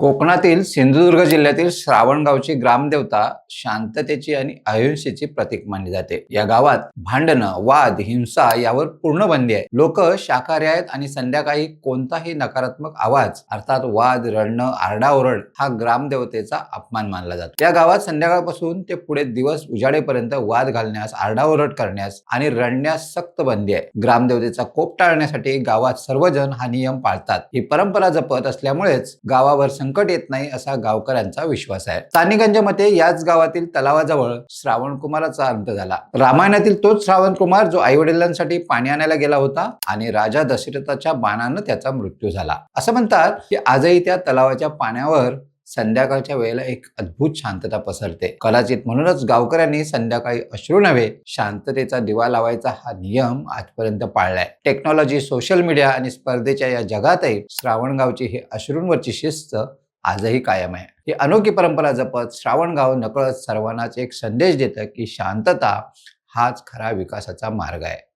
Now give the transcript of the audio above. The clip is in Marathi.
कोकणातील सिंधुदुर्ग जिल्ह्यातील श्रावणगावची ग्रामदेवता शांततेची आणि अहिंसेची प्रतीक मानली जाते. या गावात भांडणं वाद हिंसा यावर पूर्ण बंदी आहे. लोक शाकाहारी आहेत आणि संध्याकाळी कोणताही नकारात्मक आवाज अर्थात वाद रडणं आरडाओरड हा ग्रामदेवतेचा अपमान मानला जातो. या गावात संध्याकाळपासून ते पुढे दिवस उजाडेपर्यंत वाद घालण्यास आरडाओरड करण्यास आणि रडण्यास सक्त बंदी आहे. ग्रामदेवतेचा कोप टाळण्यासाठी गावात सर्वजण हा नियम पाळतात. ही परंपरा जपत असल्यामुळेच गावावर संकट येत नाही असा गावकऱ्यांचा विश्वास आहे. स्थानिकांच्या मते याच गावातील तलावाजवळ श्रावण कुमाराचा अंत झाला. रामायणातील तोच श्रावण कुमार जो आई वडिलांसाठी पाणी आणायला गेला होता आणि राजा दशरथाच्या बाणानं त्याचा मृत्यू झाला. असं म्हणतात की आजही त्या तलावाच्या पाण्यावर संध्याकाळच्या वेळेला एक अद्भुत शांतता पसरते. कदाचित म्हणूनच गावकऱ्यांनी संध्याकाळी अश्रू नव्हे शांततेचा दिवा लावायचा हा नियम आजपर्यंत पाळलाय. टेक्नॉलॉजी सोशल मीडिया आणि स्पर्धेच्या या जगातही श्रावणगावची ही अश्रूंवरची शिस्त आजही कायम आहे. ही अनोखी परंपरा जपत श्रावणगाव नकळत सर्वांनाच एक संदेश देतं की शांतता हाच खरा विकासाचा मार्ग आहे.